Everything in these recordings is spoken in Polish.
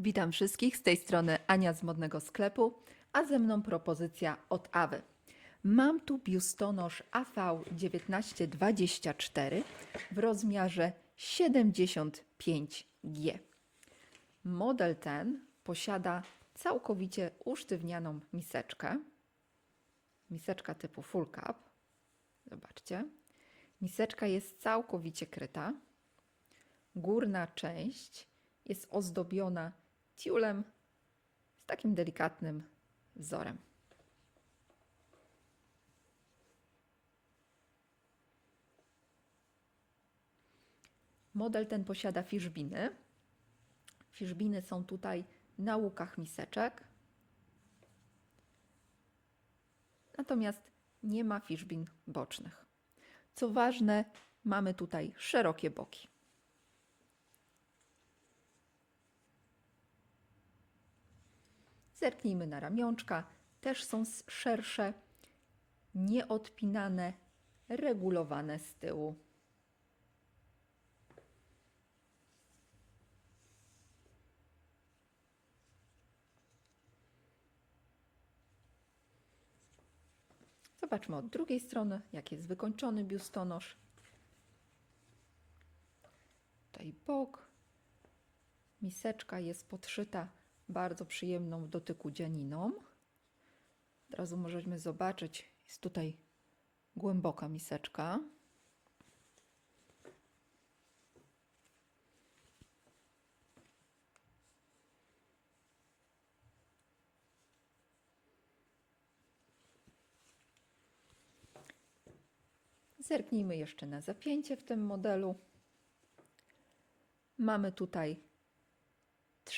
Witam wszystkich z tej strony Ania z modnego sklepu, a ze mną propozycja od Awy. Mam tu biustonosz AV1924 w rozmiarze 75G. Model ten posiada całkowicie usztywnianą miseczkę. Miseczka typu full cup. Zobaczcie. Miseczka jest całkowicie kryta. Górna część jest ozdobiona tiulem z takim delikatnym wzorem. Model ten posiada fiszbiny. Fiszbiny są tutaj na łukach miseczek. Natomiast nie ma fiszbin bocznych. Co ważne, mamy tutaj szerokie boki. Zerknijmy na ramionczka, też są szersze, nieodpinane, regulowane z tyłu. Zobaczmy od drugiej strony, jak jest wykończony biustonosz. Tutaj bok. Miseczka jest podszyta bardzo przyjemną w dotyku dzianiną. Od razu możemy zobaczyć, jest tutaj głęboka miseczka. Zerknijmy jeszcze na zapięcie w tym modelu. Mamy tutaj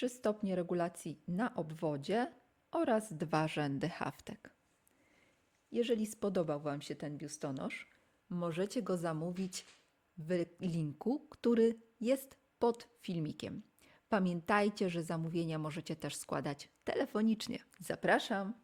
3 stopnie regulacji na obwodzie oraz dwa rzędy haftek. Jeżeli spodobał Wam się ten biustonosz, możecie go zamówić w linku, który jest pod filmikiem. Pamiętajcie, że zamówienia możecie też składać telefonicznie. Zapraszam!